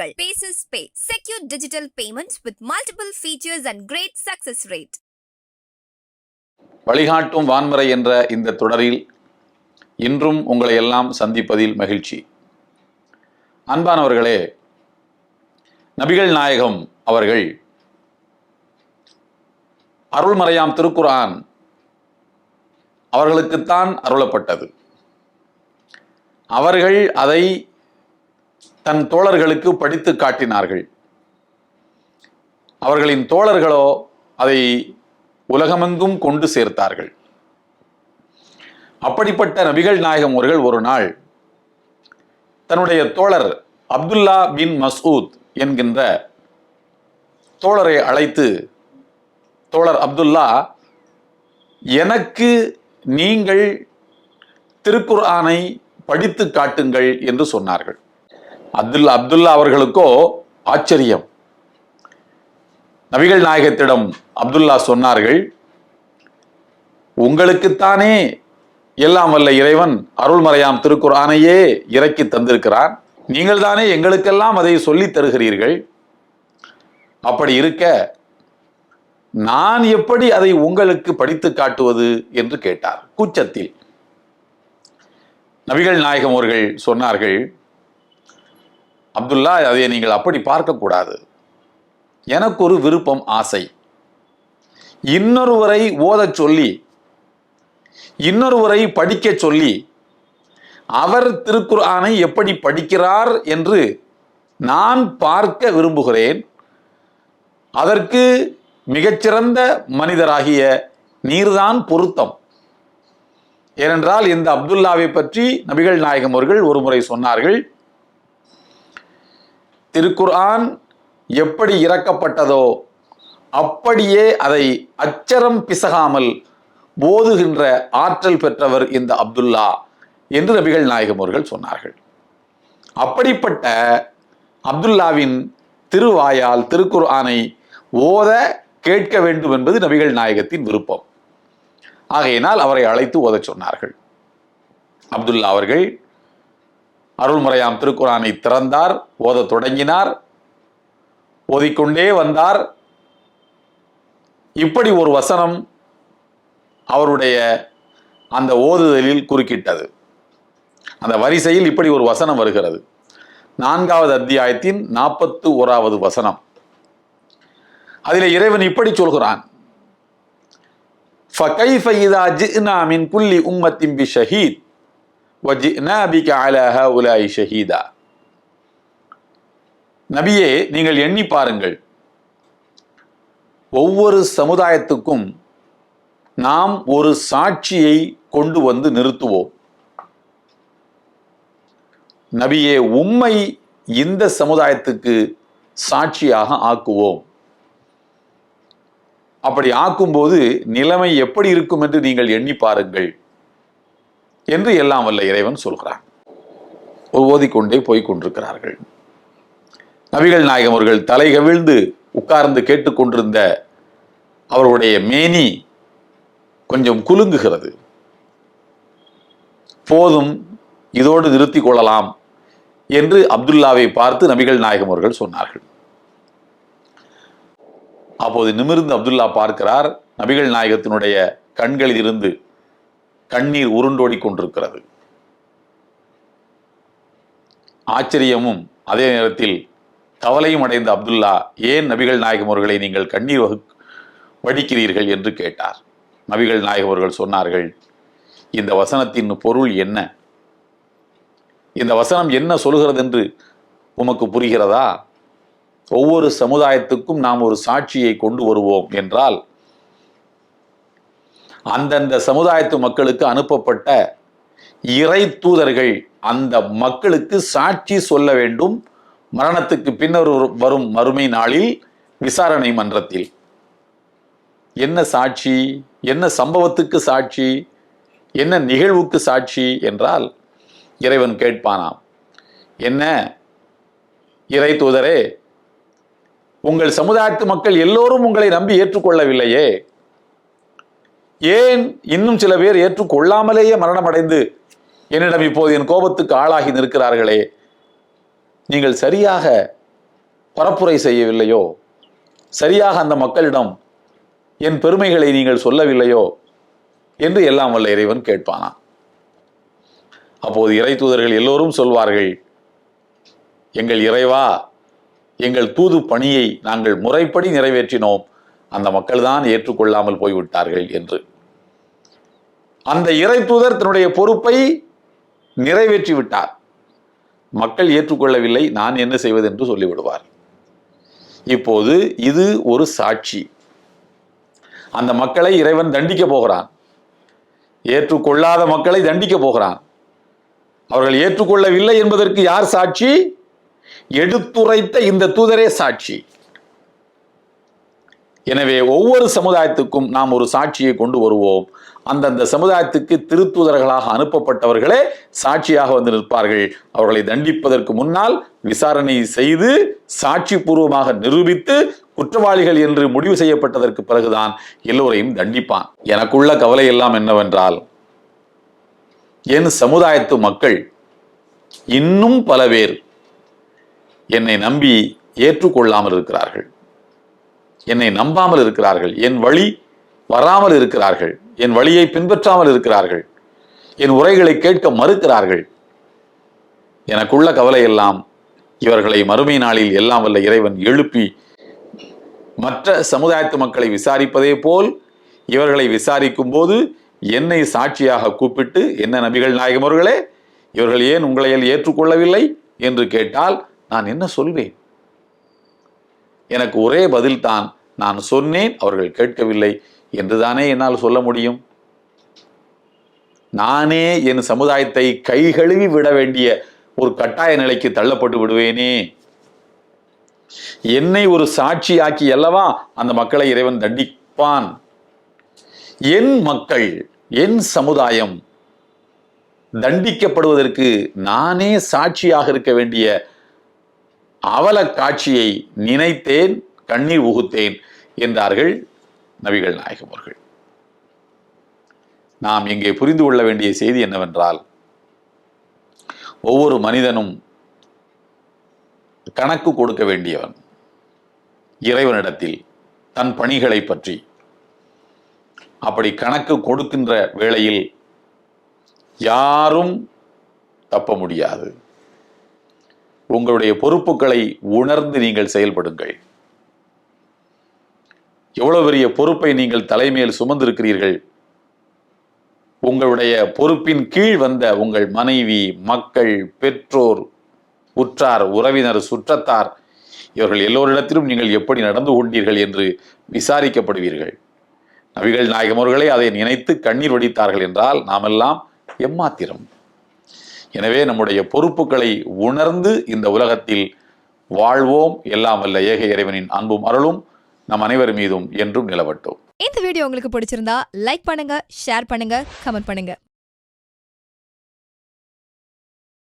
உங்களுக்கு paces pay secure digital payments with multiple features and great success rate வழிகாட்டும் வான்முறை என்ற இந்த தொடரில் இன்றும் உங்களை எல்லாம் சந்திப்பதில் மகிழ்ச்சி. அன்பானவர்களே நபிகள் நாயகம் அவர்கள் அருள்மறையாம் திருக்குரான் அவர்களுக்குத்தான் அருளப்பட்டது. அவர்கள் அதை தன் தோழர்களுக்கு படித்து காட்டினார்கள். அவர்களின் தோழர்களோ அதை உலகமெங்கும் கொண்டு சேர்த்தார்கள். அப்படிப்பட்ட நபிகள் நாயகம் அவர்கள் ஒரு நாள் தன்னுடைய தோழர் அப்துல்லா பின் மசூத் என்கின்ற தோழரை அழைத்து தோழர் அப்துல்லா எனக்கு நீங்கள் திருக்குர்ஆனை படித்து காட்டுங்கள் என்று சொன்னார்கள். அப்துல்லா அப்துல்லா அவர்களுக்கோ ஆச்சரியம். நபிகள் நாயகத்திடம் அப்துல்லா சொன்னார்கள் உங்களுக்குத்தானே எல்லாம் வல்ல இறைவன் அருள்மறையாம் திருக்குறானையே இறக்கி தந்திருக்கிறான். நீங்கள் தானே எங்களுக்கெல்லாம் அதை சொல்லி தருகிறீர்கள். அப்படி இருக்க நான் எப்படி அதை உங்களுக்கு படித்து காட்டுவது? என்று கேட்டார் கூச்சத்தில். நபிகள் நாயகம் அவர்கள் சொன்னார்கள் அப்துல்லா அதை நீங்கள் அப்படி பார்க்கக்கூடாது. எனக்கு ஒரு விருப்பம் ஆசை. இன்னொருவரை ஓதச் சொல்லி இன்னொருவரை படிக்கச் சொல்லி அவர் திருக்குர்ஆனை எப்படி படிக்கிறார் என்று நான் பார்க்க விரும்புகிறேன். அதற்கு மிகச்சிறந்த மனிதராகிய நீர்தான் பொருத்தம். ஏனென்றால் இந்த அப்துல்லாவை பற்றி நபிகள் நாயகம் அவர்கள் ஒரு முறை சொன்னார்கள். திருக்குர்ஆன் எப்படி இறக்கப்பட்டதோ அப்படியே அதை அச்சரம் பிசகாமல் போதுகின்ற ஆற்றல் பெற்றவர் இந்த அப்துல்லா என்று நபிகள் நாயகம் அவர்கள் சொன்னார்கள். அப்படிப்பட்ட அப்துல்லாவின் திருவாயால் திருக்குர்ஆனை ஓத கேட்க வேண்டும் என்பது நபிகள் நாயகத்தின் விருப்பம். ஆகையினால் அவரை அழைத்து ஓதச் சொன்னார்கள். அப்துல்லா அவர்கள் அருள்முறையாம் திருக்குறானை திறந்தார் ஓத தொடங்கினார் ஓதிக்கொண்டே வந்தார். இப்படி ஒரு வசனம் அவருடைய அந்த ஓதுதலில் குறுக்கிட்டது. அந்த வரிசையில் இப்படி ஒரு வசனம் வருகிறது. நான்காவது அத்தியாயத்தின் நாற்பத்து ஓராவது வசனம். அதில் இறைவன் இப்படி சொல்கிறான். ஃபகைஃபைதா ஜினா மின் குல்லி உம்மத்தின் பி ஷஹீத் வஜினா பிக அலஹா உலாய் ஷஹீதா. நபியே நீங்கள் எண்ணி பாருங்கள். ஒவ்வொரு சமுதாயத்துக்கும் நாம் ஒரு சாட்சியை கொண்டு வந்து நிறுத்துவோம். நபியே உம்மை இந்த சமுதாயத்துக்கு சாட்சியாக ஆக்குவோம். அப்படி ஆக்கும்போது நிலைமை எப்படி இருக்கும் என்று நீங்கள் எண்ணி பாருங்கள். என்று எல்லாம் வல்ல இறைவன் சொல்கிறான். ஓதிக்கொண்டே போய்க் கொண்டிருக்கிறார்கள். நபிகள் நாயகம் அவர்கள் தலை கவிழ்ந்து உட்கார்ந்து கேட்டுக்கொண்டிருந்த அவருடைய மேனி கொஞ்சம் குலுங்குகிறது. போதும் இதோடு நிறுத்திக் கொள்ளலாம் என்று அப்துல்லாவை பார்த்து நபிகள் நாயகம் அவர்கள் சொன்னார்கள். அப்போது நிமிர்ந்து அப்துல்லா பார்க்கிறார். நபிகள் நாயகத்தினுடைய கண்களில் இருந்து கண்ணீர் உருண்டோடி கொண்டிருக்கிறது ஆச்சரியமும் அதே நேரத்தில் கவலையும் அடைந்த அப்துல்லா ஏன் நபிகள் நாயகம் அவர்களை நீங்கள் கண்ணீர் வகு வடிக்கிறீர்கள்? என்று கேட்டார். நபிகள் நாயகம் அவர்கள் சொன்னார்கள் இந்த வசனத்தின் பொருள் என்ன? இந்த வசனம் என்ன சொல்கிறது என்று உமக்கு புரிகிறதா? ஒவ்வொரு சமுதாயத்துக்கும் நாம் ஒரு சாட்சியை கொண்டு வருவோம் என்றால் அந்தந்த சமுதாயத்து மக்களுக்கு அனுப்பப்பட்ட இறை தூதர்கள் அந்த மக்களுக்கு சாட்சி சொல்ல வேண்டும். மரணத்துக்கு பின்னர் வரும் மறுமை நாளில் விசாரணை மன்றத்தில். என்ன சாட்சி? என்ன சம்பவத்துக்கு சாட்சி? என்ன நிகழ்வுக்கு சாட்சி என்றால் இறைவன் கேட்பானாம். என்ன? இறை தூதரே உங்கள் சமுதாயத்து மக்கள் எல்லோரும் உங்களை நம்பி ஏற்றுக்கொள்ளவில்லையே. ஏன் இன்னும் சில பேர் ஏற்றுக்கொள்ளாமலேயே மரணம் அடைந்து என்னிடம் இப்போது என் கோபத்துக்கு ஆளாகி நிற்கிறார்களே? நீங்கள் சரியாக பரப்புரை செய்யவில்லையோ? சரியாக அந்த மக்களிடம் என் பெருமைகளை நீங்கள் சொல்லவில்லையோ? என்று எல்லாம் வல்ல இறைவன் கேட்பானா? அப்போது இறை தூதர்கள் எல்லோரும் சொல்வார்கள் எங்கள் இறைவா எங்கள் தூது பணியை நாங்கள் முறைப்படி நிறைவேற்றினோம். அந்த மக்கள்தான் ஏற்றுக்கொள்ளாமல் போய்விட்டார்கள் என்று. அந்த இறை தூதர் தன்னுடைய பொறுப்பை நிறைவேற்றி விட்டார் மக்கள் ஏற்றுக்கொள்ளவில்லை நான் என்ன செய்வது என்று சொல்லிவிடுவார். இப்போது இது ஒரு சாட்சி. அந்த மக்களை இறைவன் தண்டிக்க போகிறான். ஏற்றுக்கொள்ளாத மக்களை தண்டிக்க போகிறான். அவர்கள் ஏற்றுக்கொள்ளவில்லை என்பதற்கு யார் சாட்சி? எடுத்துரைத்த இந்த தூதரே சாட்சி. எனவே ஒவ்வொரு சமுதாயத்துக்கும் நாம் ஒரு சாட்சியை கொண்டு வருவோம். அந்தந்த சமுதாயத்துக்கு திருத்தூதர்களாக அனுப்பப்பட்டவர்களே சாட்சியாக வந்து நிற்பார்கள். அவர்களை தண்டிப்பதற்கு முன்னால் விசாரணை செய்து சாட்சி பூர்வமாக நிரூபித்து குற்றவாளிகள் என்று முடிவு செய்யப்பட்டதற்கு பிறகுதான் எல்லோரையும் தண்டிப்பான். எனக்குள்ள கவலை எல்லாம் என்னவென்றால் என் சமுதாயத்து மக்கள் இன்னும் பல பேர் என்னை நம்பி ஏற்றுக்கொள்ளாமல் இருக்கிறார்கள். என்னை நம்பாமல் இருக்கிறார்கள். என் வழி வராமல் இருக்கிறார்கள். என் வழியை பின்பற்றாமல் இருக்கிறார்கள். என் உரைகளை கேட்க மறுக்கிறார்கள். எனக்குள்ள கவலை எல்லாம் இவர்களை மறுமை நாளில் எல்லாம் வல்ல இறைவன் எழுப்பி மற்ற சமுதாயத்து மக்களை விசாரிப்பதே போல் இவர்களை விசாரிக்கும் போது என்னை சாட்சியாக கூப்பிட்டு என்ன நபிகள் நாயகம் அவர்களே இவர்கள் ஏன் உங்களை ஏற்றுக்கொள்ளவில்லை? என்று கேட்டால் நான் என்ன சொல்வேன்? எனக்கு ஒரே பதில் தான் நான் சொன்னேன் அவர்கள் கேட்கவில்லை. என்றுதானே என்னால் சொல்ல முடியும்? நானே என் சமுதாயத்தை கை கழுவி விட வேண்டிய ஒரு கட்டாய நிலைக்கு தள்ளப்பட்டு விடுவேனே. என்னை ஒரு சாட்சியாக்கி அல்லவா அந்த மக்களை இறைவன் தண்டிப்பான்? என் மக்கள் என் சமுதாயம் தண்டிக்கப்படுவதற்கு நானே சாட்சியாக இருக்க வேண்டிய அவல காட்சியை நினைத்தேன் கண்ணீர் உகுத்தேன் என்றார்கள் நபிகள் நாயகம் அவர்கள். நாம் இங்கே புரிந்து கொள்ள வேண்டிய செய்தி என்னவென்றால் ஒவ்வொரு மனிதனும் கணக்கு கொடுக்க வேண்டியவன் இறைவனிடத்தில் தன் பணிகளை பற்றி. அப்படி கணக்கு கொடுக்கின்ற வேளையில் யாரும் தப்ப முடியாது. உங்களுடைய பொறுப்புகளை உணர்ந்து நீங்கள் செயல்படுங்கள். எவ்வளவு பெரிய பொறுப்பை நீங்கள் தலைமையில் சுமந்திருக்கிறீர்கள்? உங்களுடைய பொறுப்பின் கீழ் வந்த உங்கள் மனைவி மக்கள் பெற்றோர் உற்றார் உறவினர் சுற்றத்தார் இவர்கள் எல்லோரிடத்திலும் நீங்கள் எப்படி நடந்து கொண்டீர்கள் என்று விசாரிக்கப்படுவீர்கள். நபிகள் நாயகம் அவர்களே அதை நினைத்து கண்ணீர் வடித்தார்கள் என்றால் நாமெல்லாம் எம்மாத்திரம்? எனவே நம்முடைய பொறுப்புகளை உணர்ந்து இந்த உலகத்தில் வாழ்வோம். எல்லாம் வல்ல ஏக இறைவனின் அன்பும் அருளும். நம் அனைவர் மீதும் என்றும் நிலவட்டும். இந்த வீடியோ உங்களுக்கு பிடிச்சிருந்தா லைக் பண்ணுங்க ஷேர் பண்ணுங்க கமெண்ட் பண்ணுங்க.